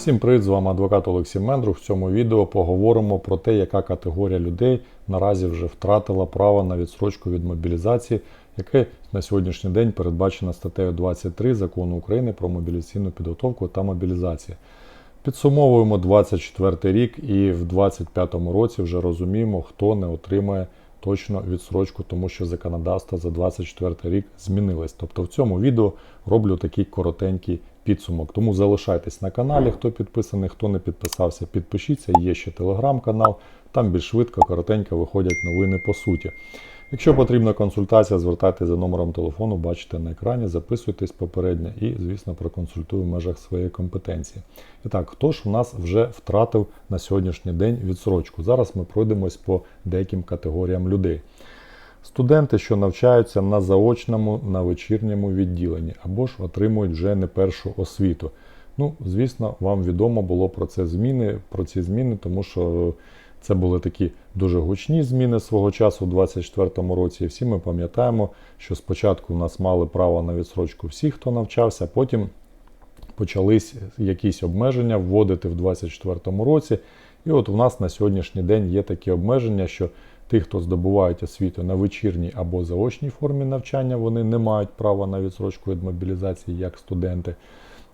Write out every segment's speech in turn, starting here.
Всім привіт, з вами адвокат Олексій Мендрух. В цьому відео поговоримо про те, яка категорія людей наразі вже втратила право на відсрочку від мобілізації, яке на сьогоднішній день передбачено статтею 23 закону України про мобілізаційну підготовку та мобілізацію. Підсумовуємо 24 рік і в 25 році вже розуміємо, хто не отримає точно відсрочку, тому що законодавство за 24 рік змінилось. Тобто в цьому відео роблю такий коротенький підсумок. Тому залишайтесь на каналі, хто підписаний, хто не підписався, підпишіться. Є ще телеграм-канал, там більш швидко, коротенько виходять новини по суті. Якщо потрібна консультація, звертайтеся за номером телефону, бачите на екрані, записуйтесь попередньо і, звісно, проконсультую в межах своєї компетенції. І так, хто ж у нас вже втратив на сьогоднішній день відсрочку? Зараз ми пройдемось по деяким категоріям людей. Студенти, що навчаються на заочному, на вечірньому відділенні, або ж отримують вже не першу освіту. Ну, звісно, вам відомо було про це зміни, про ці зміни, тому що це були такі дуже гучні зміни свого часу у 2024 році. І всі ми пам'ятаємо, що спочатку в нас мали право на відсрочку всі, хто навчався, потім почались якісь обмеження вводити в 2024 році. І от у нас на сьогоднішній день є такі обмеження, що ті, хто здобувають освіту на вечірній або заочній формі навчання, вони не мають права на відсрочку від мобілізації як студенти.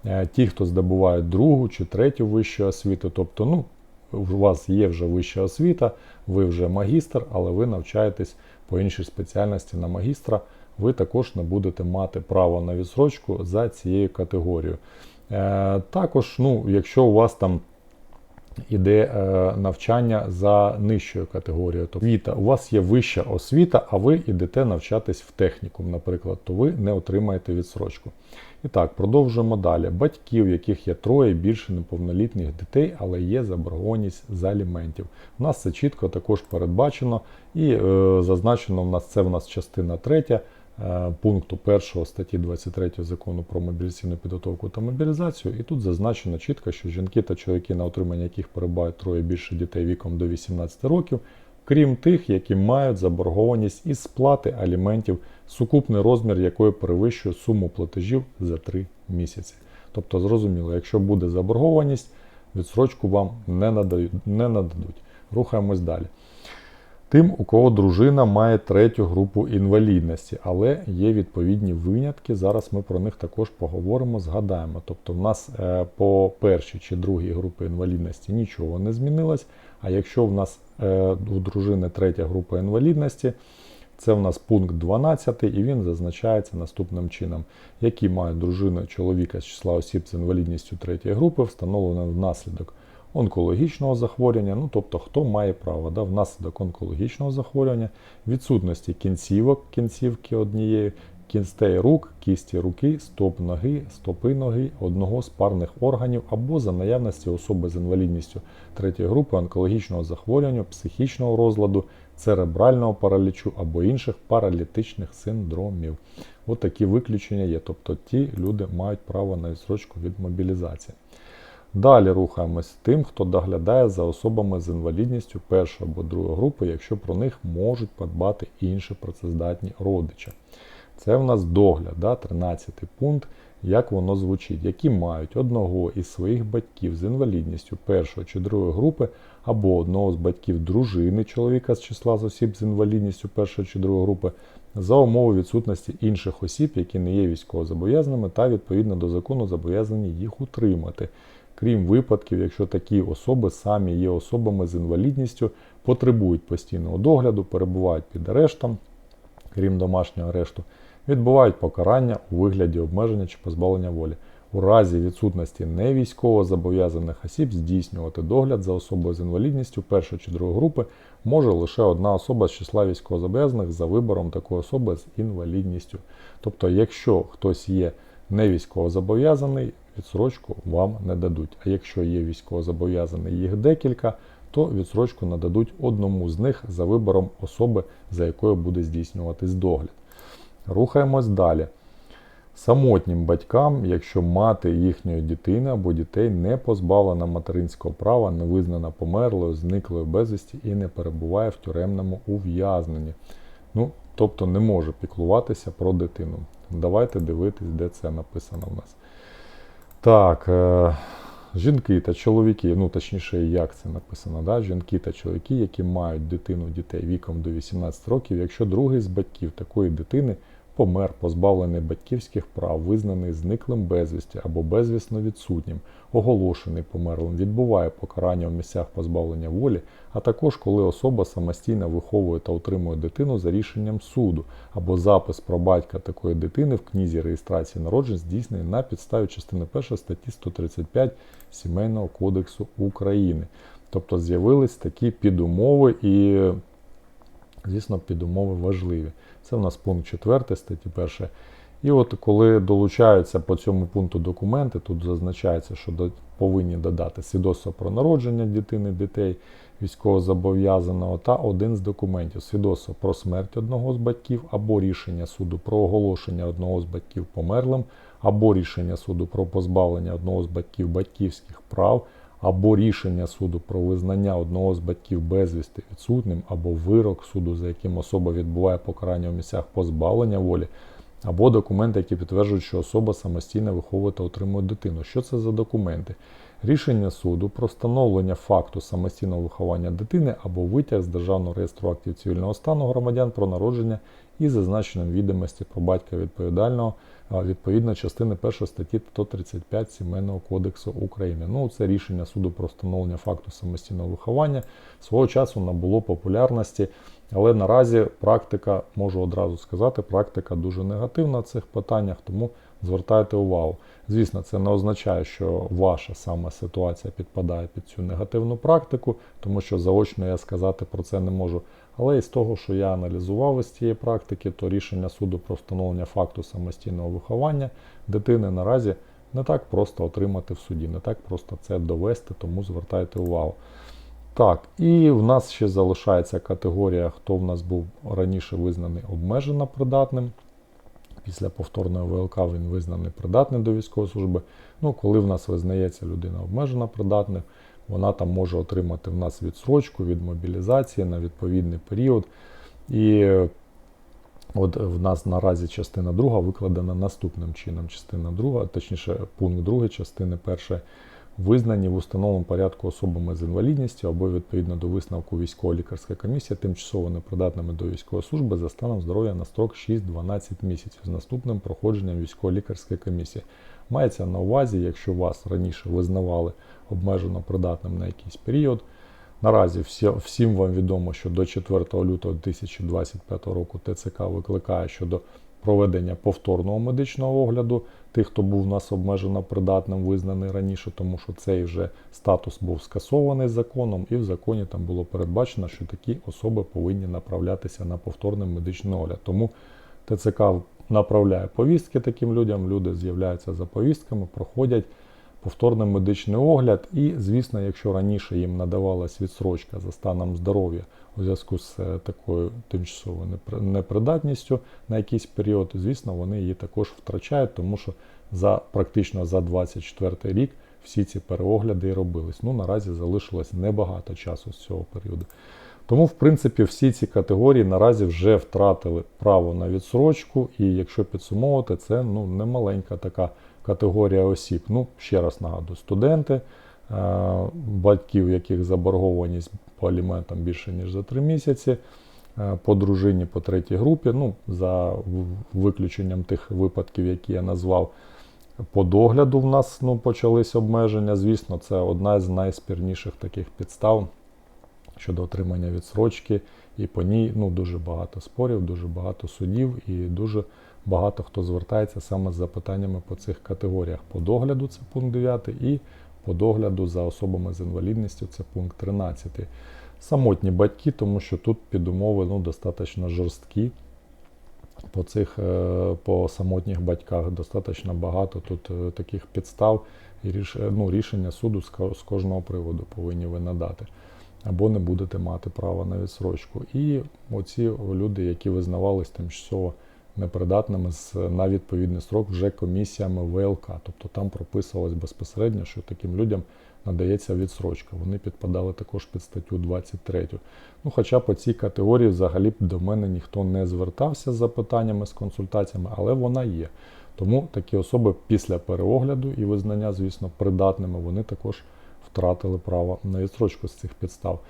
Е, Ті, хто здобувають другу чи третю вищу освіту, тобто, ну, у вас є вже вища освіта, ви вже магістр, але ви навчаєтесь по іншій спеціальності на магістра, ви також не будете мати право на відсрочку за цією категорією. Е, Також, ну, якщо у вас там іде е, навчання за нижчою категорією. Тобто освіта, у вас є вища освіта, а ви йдете навчатись в технікум, наприклад, то ви не отримаєте відсрочку. І так, продовжуємо далі. Батьків, яких є троє більше неповнолітніх дітей, але є заборгованість за аліментів. У нас це чітко також передбачено і е, зазначено в нас це в нас частина третя. Е, Пункту 1 статті 23 закону про мобілізаційну підготовку та мобілізацію, і тут зазначено чітко, що жінки та чоловіки, на отримання яких перебувають троє більше дітей віком до 18 років, крім тих, які мають заборгованість із сплати аліментів, сукупний розмір якої перевищує суму платежів за 3 місяці. Тобто, зрозуміло, якщо буде заборгованість, відсрочку вам не нададуть. Рухаємось далі. Тим, у кого дружина має третю групу інвалідності, але є відповідні винятки. Зараз ми про них також поговоримо, згадаємо. Тобто, в нас е, по першій чи другій групі інвалідності нічого не змінилось. А якщо в нас е, у дружини третя група інвалідності, це в нас пункт 12, і він зазначається наступним чином, які мають дружина чоловіка з числа осіб з інвалідністю третьої групи, встановлено внаслідок онкологічного захворювання, ну тобто хто має право да, внаслідок онкологічного захворювання, відсутності кінцівок, кінцівки однієї, кінстей рук, кісті руки, стоп ноги, стопи ноги, одного з парних органів або за наявності особи з інвалідністю третьої групи онкологічного захворювання, психічного розладу, церебрального паралічу або інших паралітичних синдромів. От виключення є. Тобто ті люди мають право на відсрочку від мобілізації. Далі рухаємось тим, хто доглядає за особами з інвалідністю першої або другої групи, якщо про них можуть подбати інші працездатні родичі. Це в нас догляд, да, 13 пункт, як воно звучить, які мають одного із своїх батьків з інвалідністю першої чи другої групи, або одного з батьків дружини чоловіка з числа з осіб з інвалідністю першої чи другої групи, за умови відсутності інших осіб, які не є військовозобов'язаними та відповідно до закону зобов'язані їх утримати крім випадків, якщо такі особи самі є особами з інвалідністю, потребують постійного догляду, перебувають під арештом, крім домашнього арешту, відбувають покарання у вигляді обмеження чи позбавлення волі. У разі відсутності невійськово зобов'язаних осіб здійснювати догляд за особою з інвалідністю першої чи другої групи може лише одна особа з числа військовозобов'язаних за вибором такої особи з інвалідністю. Тобто, якщо хтось є не військовозобов'язаний, відсрочку вам не дадуть. А якщо є військовозобов'язаний їх декілька, то відсрочку нададуть одному з них за вибором особи, за якою буде здійснюватись догляд. Рухаємось далі. Самотнім батькам, якщо мати їхньої дитини або дітей не позбавлена материнського права, не визнана померлою, зниклою безвісті і не перебуває в тюремному ув'язненні. Ну, тобто не може піклуватися про дитину. Давайте дивитись, де це написано в нас. Так, е, жінки та чоловіки, ну точніше, як це написано, да? жінки та чоловіки, які мають дитину дітей віком до 18 років, якщо другий з батьків такої дитини помер, позбавлений батьківських прав, визнаний зниклим безвісті або безвісно відсутнім, оголошений померлим, відбуває покарання в місцях позбавлення волі, а також коли особа самостійно виховує та утримує дитину за рішенням суду, або запис про батька такої дитини в книзі реєстрації народжень здійснений на підставі частини 1 статті 135 Сімейного кодексу України. Тобто з'явились такі підумови і, звісно, підумови важливі. Це у нас пункт 4 статті 1. І от коли долучаються по цьому пункту документи, тут зазначається, що повинні додати свідоцтво про народження дитини, дітей, військовозобов'язаного та один з документів свідоцтво про смерть одного з батьків або рішення суду про оголошення одного з батьків померлим, або рішення суду про позбавлення одного з батьків батьківських прав, або рішення суду про визнання одного з батьків безвісти відсутнім, або вирок суду, за яким особа відбуває покарання в місцях позбавлення волі, або документи, які підтверджують, що особа самостійно виховує та отримує дитину. Що це за документи? Рішення суду про встановлення факту самостійного виховання дитини або витяг з Державного реєстру актів цивільного стану громадян про народження і зазначенням відомості про батька відповідального відповідно частини 1 статті 135 Сімейного кодексу України. Ну, це рішення суду про встановлення факту самостійного виховання свого часу набуло популярності, але наразі практика, можу одразу сказати, практика дуже негативна в цих питаннях, тому звертайте увагу. Звісно, це не означає, що ваша саме ситуація підпадає під цю негативну практику, тому що заочно я сказати про це не можу. Але із того, що я аналізував із цієї практики, то рішення суду про встановлення факту самостійного виховання дитини наразі не так просто отримати в суді, не так просто це довести, тому звертайте увагу. Так, і в нас ще залишається категорія, хто в нас був раніше визнаний обмежено придатним. Після повторної ВЛК він визнаний придатним до військової служби. Ну, коли в нас визнається людина обмежено придатним, вона там може отримати в нас відсрочку від мобілізації на відповідний період. І от в нас наразі частина друга викладена наступним чином. Частина друга, точніше, пункт 2 частини першої визнані в установленому порядку особами з інвалідністю або відповідно до висновку військово-лікарської комісії тимчасово непридатними до військової служби за станом здоров'я на строк 6-12 місяців з наступним проходженням військово-лікарської комісії. Мається на увазі, якщо вас раніше визнавали обмежено придатним на якийсь період. Наразі всі, всім вам відомо, що до 4 лютого 2025 року ТЦК викликає щодо проведення повторного медичного огляду тих, хто був у нас обмежено придатним, визнаний раніше, тому що цей вже статус був скасований законом, і в законі там було передбачено, що такі особи повинні направлятися на повторний медичний огляд. Тому ТЦК направляє повістки таким людям, люди з'являються за повістками, проходять повторний медичний огляд. І, звісно, якщо раніше їм надавалась відсрочка за станом здоров'я у зв'язку з е, такою тимчасовою непри- непридатністю на якийсь період, звісно, вони її також втрачають, тому що за практично за 24 рік всі ці переогляди і робились. Ну, наразі залишилось небагато часу з цього періоду. Тому, в принципі, всі ці категорії наразі вже втратили право на відсрочку, і якщо підсумовувати, це ну, немаленька така категорія осіб. Ну, ще раз нагадую, студенти, е, батьків, яких заборгованість по аліментам більше, ніж за 3 місяці, е, по дружині по третій групі, ну, за виключенням тих випадків, які я назвав. По догляду в нас ну, почались обмеження. Звісно, це одна з найспірніших таких підстав щодо отримання відсрочки. І по ній ну, дуже багато спорів, дуже багато судів і дуже багато хто звертається саме з запитаннями по цих категоріях. По догляду це пункт 9 і по догляду за особами з інвалідністю це пункт 13. Самотні батьки, тому що тут підумови ну, достатньо жорсткі. По цих е, по самотніх батьках достатньо багато тут е, таких підстав і ріш, е, ну, рішення суду з кожного приводу повинні ви надати. Або не будете мати права на відсрочку. І оці люди, які визнавались тимчасово непридатними на відповідний срок вже комісіями ВЛК. Тобто там прописувалось безпосередньо, що таким людям надається відсрочка. Вони підпадали також під статтю 23. Ну, хоча по цій категорії взагалі до мене ніхто не звертався з запитаннями, з консультаціями, але вона є. Тому такі особи після переогляду і визнання, звісно, придатними, вони також втратили право на відстрочку з цих підстав.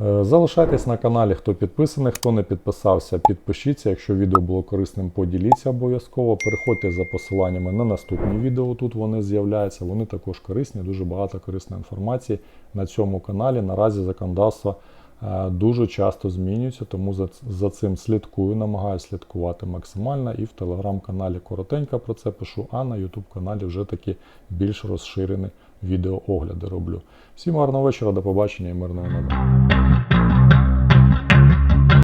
Е, Залишайтесь на каналі, хто підписаний, хто не підписався, підпишіться. Якщо відео було корисним, поділіться обов'язково. Переходьте за посиланнями на наступні відео. Тут вони з'являються. Вони також корисні, дуже багато корисної інформації на цьому каналі. Наразі законодавство е, дуже часто змінюється, тому за, за цим слідкую, намагаюся слідкувати максимально. І в телеграм-каналі коротенько про це пишу, а на ютуб каналі вже такі більш розширені відеоогляди роблю. Всім гарного вечора, до побачення і мирного неба.